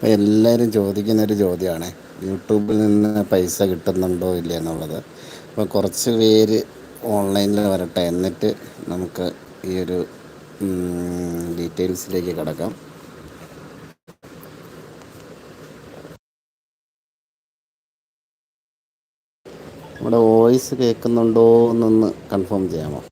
ഇപ്പം എല്ലാവരും ചോദിക്കുന്നൊരു ചോദ്യമാണ്. യൂട്യൂബിൽ നിന്ന് പൈസ കിട്ടുന്നുണ്ടോ ഇല്ല എന്നുള്ളത്. അപ്പോൾ കുറച്ച് പേര് ഓൺലൈനിൽ വരട്ടെ. എന്നിട്ട് നമുക്ക് ഈ ഒരു ഡീറ്റെയിൽസിലേക്ക് കിടക്കാം. നമ്മുടെ വോയിസ് കേൾക്കുന്നുണ്ടോ എന്നൊന്ന് കൺഫേം ചെയ്യാമോ?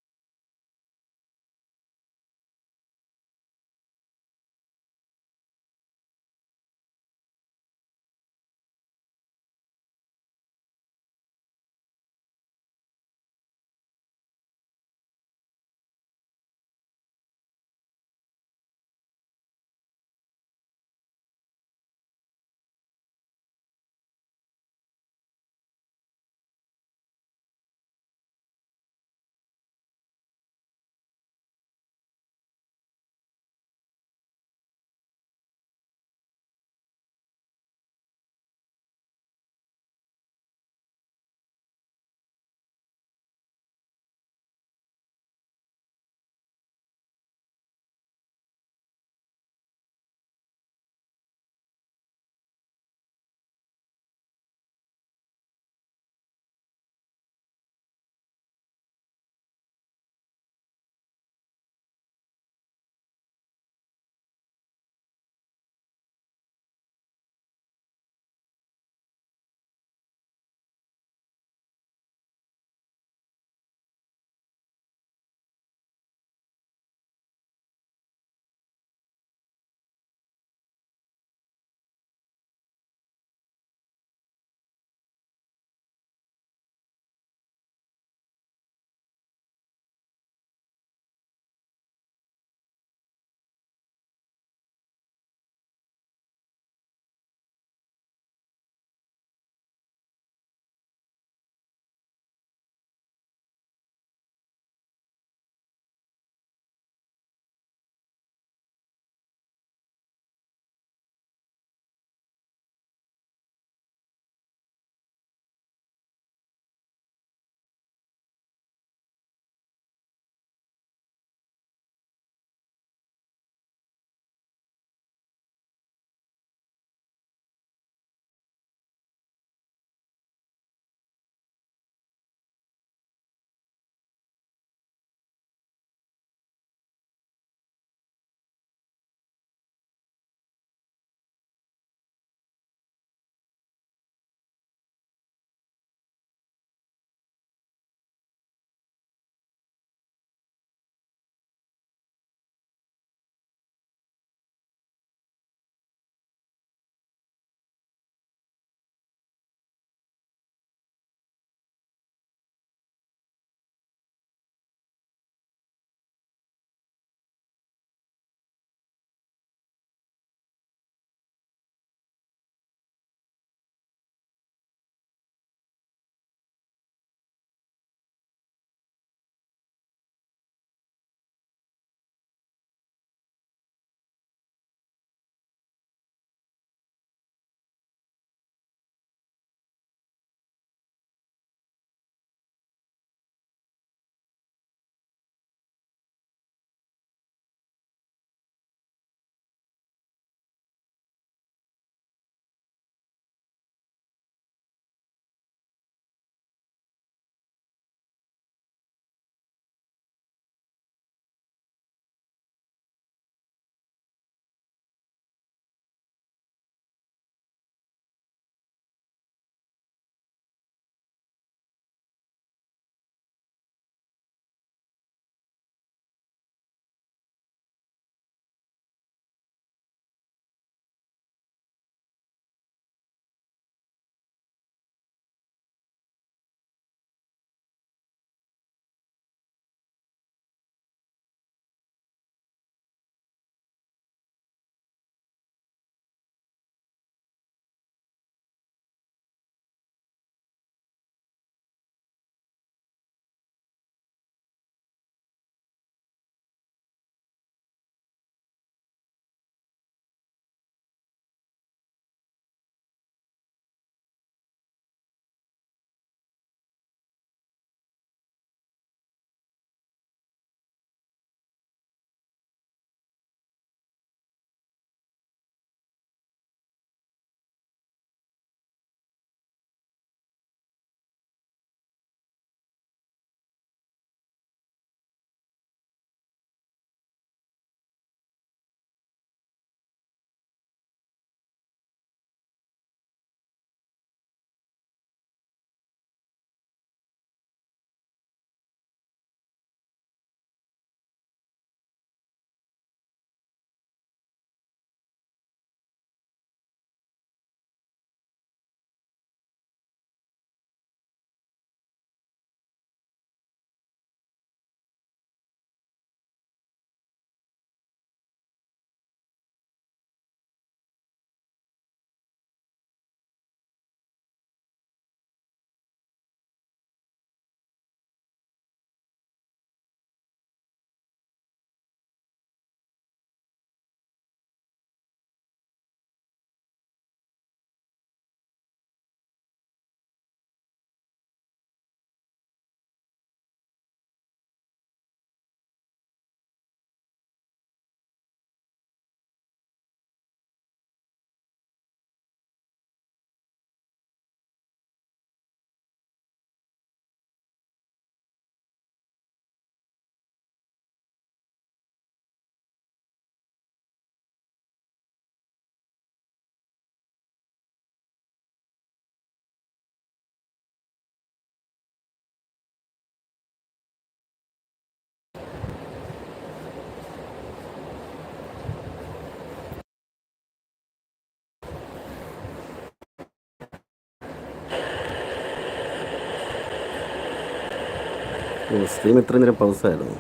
സ്ട്രീം ഇത്ര നേരം പൗസായിരുന്നു.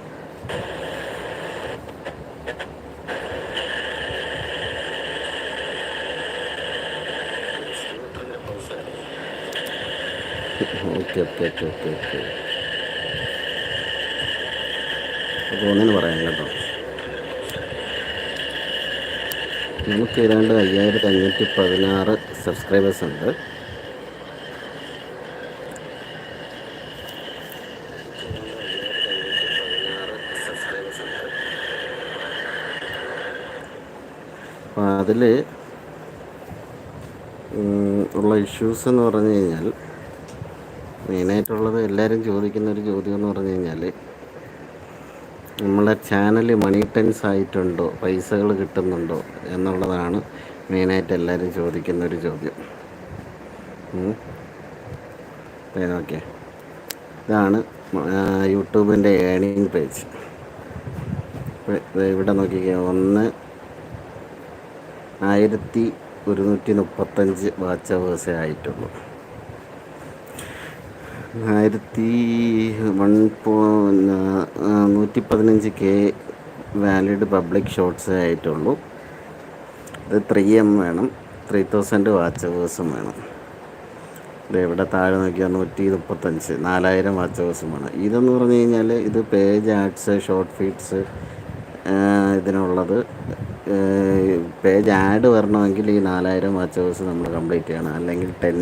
Okay okay okay okay okay അപ്പോൾ ഒന്നിന് പറയാം കേട്ടോ. നമുക്ക് ഏതാണ്ട് അയ്യായിരത്തി അഞ്ഞൂറ്റി പതിനാറ് സബ്സ്ക്രൈബേഴ്സ് ഉണ്ട് അപ്പോൾ അതിൽ ഉള്ള ഇഷ്യൂസ് എന്ന് പറഞ്ഞു കഴിഞ്ഞാൽ മെയിനായിട്ടുള്ളത് എല്ലാവരും ചോദിക്കുന്ന ഒരു ചോദ്യം എന്ന് പറഞ്ഞു കഴിഞ്ഞാൽ നമ്മളെ ചാനൽ മണി ടെൻസ് ആയിട്ടുണ്ടോ? പൈസകൾ കിട്ടുന്നുണ്ടോ? എന്നുള്ളതാണ് മെയിനായിട്ട് എല്ലാവരും ചോദിക്കുന്ന ഒരു ചോദ്യം. ഓക്കെ ഇതാണ് യൂട്യൂബിന്റെ ഏണിങ് പേജ് ഇവിടെ നോക്കിക്കുക ഒന്ന് ആയിരത്തി ഒരുന്നൂറ്റി മുപ്പത്തഞ്ച് വാച്ച് അവേഴ്സേ ആയിട്ടുള്ളൂ. ആയിരത്തി വൺ പോ നൂറ്റി പതിനഞ്ച് കെ വാലിഡ് പബ്ലിക് ഷോട്ട്സേ ആയിട്ടുള്ളൂ. ഇത് ത്രീ എം വേണം. ത്രീ തൗസൻഡ് വാച്ച് അവേഴ്സും വേണം. ഇവിടെ താഴെ നോക്കിയാൽ നൂറ്റി മുപ്പത്തഞ്ച് നാലായിരം വാച്ച് അവേഴ്സും വേണം. ഇതെന്ന് പറഞ്ഞു കഴിഞ്ഞാൽ ഇത് പേജ് ആഡ്സ് ഷോർട്ട് ഫീഡ്സ് ഇതിനുള്ളത് പേജ് ആഡ് വരണമെങ്കിൽ ഈ നാലായിരം വാച്ചേഴ്സ് നമ്മൾ കംപ്ലീറ്റ് ചെയ്യണം. അല്ലെങ്കിൽ ടെൻ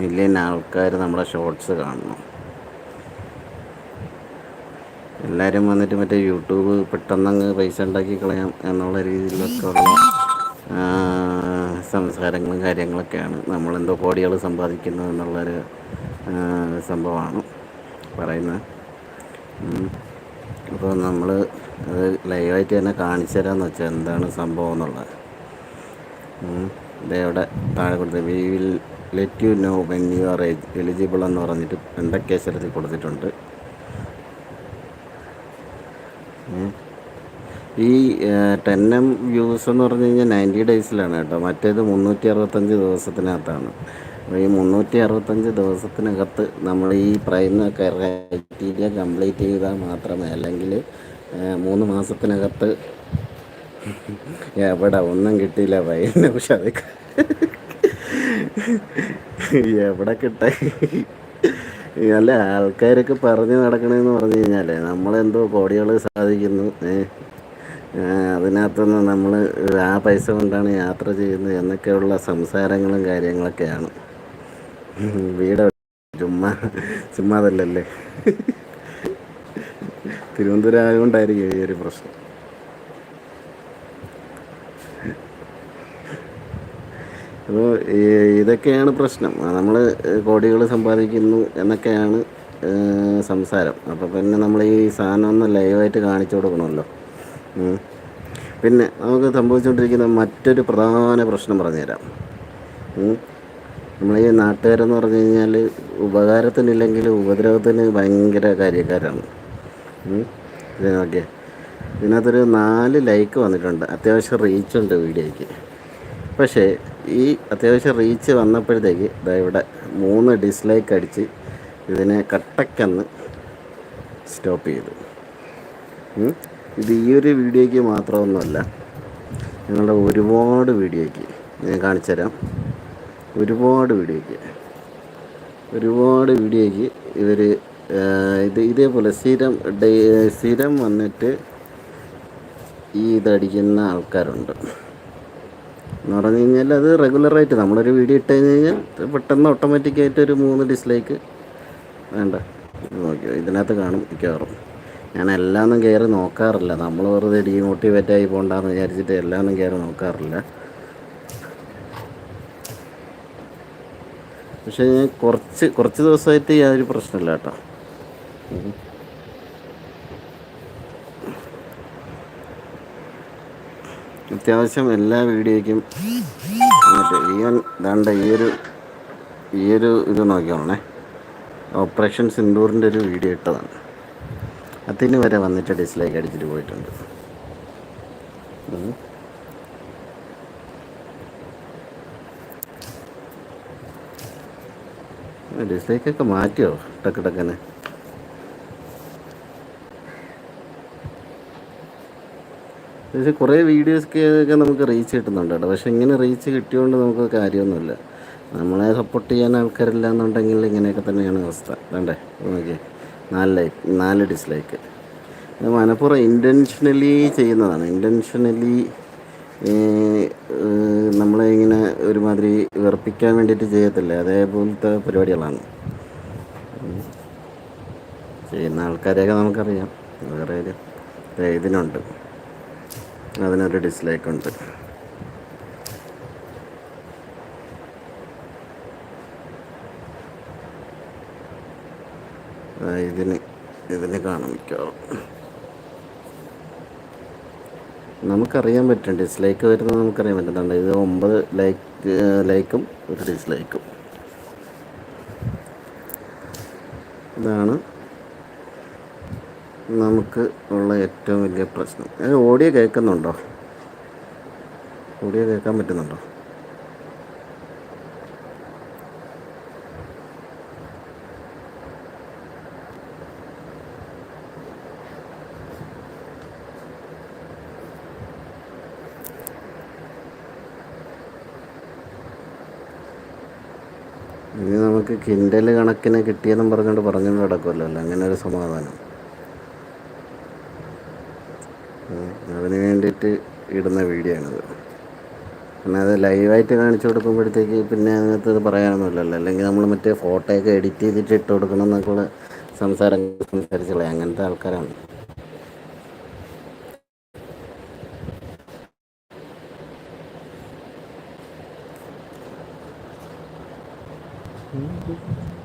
മില്യൺ ആൾക്കാർ നമ്മുടെ ഷോർട്സ് കാണണം. എല്ലാവരും വന്നിട്ട് മറ്റേ യൂട്യൂബ് പെട്ടെന്നങ്ങ് പൈസ ഉണ്ടാക്കി കളയാം എന്നുള്ള രീതിയിലൊക്കെ ഉള്ള സംസാരങ്ങളും കാര്യങ്ങളൊക്കെയാണ്. നമ്മളെന്തോ കോടികൾ സമ്പാദിക്കുന്നു എന്നുള്ളൊരു സംഭവമാണ് പറയുന്നത്. അപ്പോൾ നമ്മൾ അത് ലൈവായിട്ട് തന്നെ കാണിച്ചു തരാമെന്ന് വെച്ചാൽ എന്താണ് സംഭവം എന്നുള്ളത്. ഇതേവിടെ താഴെ കൊടുത്ത് we will let you know when you are eligible എന്ന് പറഞ്ഞിട്ട് എന്തൊക്കെ രണ്ടക്കേശ്വരത്തിൽ കൊടുത്തിട്ടുണ്ട്. ഈ ടെൻ എം വ്യൂസ് എന്ന് പറഞ്ഞു കഴിഞ്ഞാൽ നയന്റി ഡേയ്സിലാണ് കേട്ടോ. മറ്റേത് മുന്നൂറ്റി അറുപത്തഞ്ച് ദിവസത്തിനകത്താണ്. അപ്പോൾ ഈ മുന്നൂറ്റി അറുപത്തഞ്ച് ദിവസത്തിനകത്ത് നമ്മൾ ഈ പറയുന്ന ക്രൈറ്റീരിയ കംപ്ലീറ്റ് ചെയ്താൽ മാത്രമേ അല്ലെങ്കിൽ മൂന്ന് മാസത്തിനകത്ത് എവിടെ ഒന്നും കിട്ടിയില്ല പയ്യന് പക്ഷെ അത് എവിടെ കിട്ടാൻ? അല്ല ആൾക്കാരൊക്കെ പറഞ്ഞു നടക്കണമെന്ന് പറഞ്ഞു കഴിഞ്ഞാൽ നമ്മളെന്തോ കോടികൾ സാധിക്കുന്നു അതിനകത്തുനിന്ന് നമ്മൾ ആ പൈസ കൊണ്ടാണ് യാത്ര ചെയ്യുന്നത് എന്നൊക്കെയുള്ള സംസാരങ്ങളും കാര്യങ്ങളൊക്കെയാണ്. വീട് ചുമ്മാ ചുമ്മാതല്ലല്ലേ? തിരുവനന്തപുരം ആയതുകൊണ്ടായിരിക്കും ഈ ഒരു പ്രശ്നം. അപ്പോൾ ഇതൊക്കെയാണ് പ്രശ്നം. നമ്മൾ കോടികൾ സമ്പാദിക്കുന്നു എന്നൊക്കെയാണ് സംസാരം. അപ്പോൾ പിന്നെ നമ്മൾ ഈ സാധനം ഒന്ന് ലൈവായിട്ട് കാണിച്ചു കൊടുക്കണമല്ലോ. പിന്നെ നമുക്ക് സംഭവിച്ചുകൊണ്ടിരിക്കുന്ന മറ്റൊരു പ്രധാന പ്രശ്നം പറഞ്ഞുതരാം. നമ്മൾ ഈ നാട്ടുകാരെന്ന് പറഞ്ഞു കഴിഞ്ഞാൽ ഉപകാരത്തിനില്ലെങ്കിൽ ഉപദ്രവത്തിന് ഭയങ്കര കാര്യക്കാരാണ്. ഓക്കെ ഇതിനകത്തൊരു നാല് ലൈക്ക് വന്നിട്ടുണ്ട്. അത്യാവശ്യം റീച്ചുണ്ട് വീഡിയോയ്ക്ക്. പക്ഷേ ഈ അത്യാവശ്യം റീച്ച് വന്നപ്പോഴത്തേക്ക് ഇതാ ഇവിടെ മൂന്ന് ഡിസ്ലൈക്ക് അടിച്ച് ഇതിനെ കട്ടക്കന്ന് സ്റ്റോപ്പ് ചെയ്തു. ഇത് ഈ ഒരു വീഡിയോയ്ക്ക് മാത്രമൊന്നുമല്ല ഞങ്ങളുടെ ഒരുപാട് വീഡിയോയ്ക്ക് ഞാൻ കാണിച്ചു തരാം ഒരുപാട് വീഡിയോയ്ക്ക്. ഒരുപാട് വീഡിയോയ്ക്ക് ഇവർ ഇത് ഇതേപോലെ സ്ഥിരം സ്ഥിരം വന്നിട്ട് ഈ ഇതടിക്കുന്ന ആൾക്കാരുണ്ട്. എന്ന് പറഞ്ഞു കഴിഞ്ഞാൽ അത് റെഗുലറായിട്ട് നമ്മളൊരു വീഡിയോ ഇട്ട് കഴിഞ്ഞ് കഴിഞ്ഞാൽ പെട്ടെന്ന് ഓട്ടോമാറ്റിക്കായിട്ട് ഒരു മൂന്ന് ഡിസ്ലൈക്ക് വേണ്ട. നോക്കിയോ ഇതിനകത്ത് കാണും മിക്കവാറും. ഞാൻ എല്ലാമൊന്നും കയറി നോക്കാറില്ല. നമ്മൾ വെറുതെ ഡീമോട്ടിവേറ്റായി പോകണ്ടെന്ന് വിചാരിച്ചിട്ട് എല്ലാമൊന്നും കയറി നോക്കാറില്ല. പക്ഷേ കുറച്ച് കുറച്ച് ദിവസമായിട്ട് യാതൊരു പ്രശ്നമില്ല കേട്ടോ. അത്യാവശ്യം എല്ലാ വീഡിയോയ്ക്കും ഈവൻ ദാണ്ട ഈ ഒരു ഈ ഒരു ഇത് നോക്കിയോണേ ഓപ്പറേഷൻ സിന്ദൂറിന്റെ ഒരു വീഡിയോ ഇട്ടതാണ്. അതിന് വരെ വന്നിട്ട് ഡിസ്ലൈക്ക് അടിച്ചിട്ട് പോയിട്ടുണ്ട്. ഡിസ്ലൈക്കൊക്കെ മാറ്റിയോ? ടക്കിടക്കനെ പക്ഷേ കുറേ വീഡിയോസൊക്കെ നമുക്ക് റീച്ച് കിട്ടുന്നുണ്ട് കേട്ടോ. പക്ഷേ ഇങ്ങനെ റീച്ച് കിട്ടിയോണ്ട് നമുക്ക് കാര്യമൊന്നുമില്ല. നമ്മളെ സപ്പോർട്ട് ചെയ്യാൻ ആൾക്കാരില്ല എന്നുണ്ടെങ്കിൽ ഇങ്ങനെയൊക്കെ തന്നെയാണ് അവസ്ഥ. വേണ്ടേ നോക്കി നാല് ലൈക്ക് നാല് ഡിസ്ലൈക്ക് മനപ്പുറം ഇന്റൻഷനലി ചെയ്യുന്നതാണ്. ഇന്റൻഷനലി നമ്മളെ ഇങ്ങനെ ഒരുമാതിരി വിറപ്പിക്കാൻ വേണ്ടിയിട്ട് ചെയ്യത്തില്ലേ? അതേപോലത്തെ പരിപാടികളാണ്. ചെയ്യുന്ന ആൾക്കാരെയൊക്കെ നമുക്കറിയാം. വേറെ ഒരു ഇതിനുണ്ട്. അതിനൊരു ഡിസ്ലൈക്ക് ഉണ്ട്. ഇതിന് ഇതിന് കാണാൻ മിക്കവാറും. നമുക്കറിയാൻ പറ്റും ഡിസ്ലൈക്ക് വരുന്നത് നമുക്കറിയാൻ പറ്റുന്നുണ്ട് ഇത് ഒമ്പത് ലൈക്ക് ലൈക്കും ഒരു ഡിസ്ലൈക്കും ഇതാണ് നമുക്ക് ഉള്ള ഏറ്റവും വലിയ പ്രശ്നം. ഓഡിയോ കേൾക്കുന്നുണ്ടോ? ഓഡിയോ കേൾക്കാൻ പറ്റുന്നുണ്ടോ? ഇനി നമുക്ക് കിൻഡൽ കണക്കിന് കിട്ടിയെന്നും പറഞ്ഞുകൊണ്ട് പറഞ്ഞുകൊണ്ട് കിടക്കുമല്ലോ അല്ല? അങ്ങനെ ഒരു സമാധാനം. അതിന് വേണ്ടിയിട്ട് ഇടുന്ന വീഡിയോ ആണിത്. പിന്നെ അത് ലൈവായിട്ട് കാണിച്ചു കൊടുക്കുമ്പോഴത്തേക്ക് പിന്നെ അതിനകത്ത് ഇത് പറയാനൊന്നുമില്ലല്ലോ. അല്ലെങ്കിൽ നമ്മൾ മറ്റേ ഫോട്ടോയൊക്കെ എഡിറ്റ് ചെയ്തിട്ട് ഇട്ട് കൊടുക്കണം എന്നൊക്കെയുള്ള സംസാരം സംസാരിച്ചുള്ള അങ്ങനത്തെ ആൾക്കാരാണ്. Hum.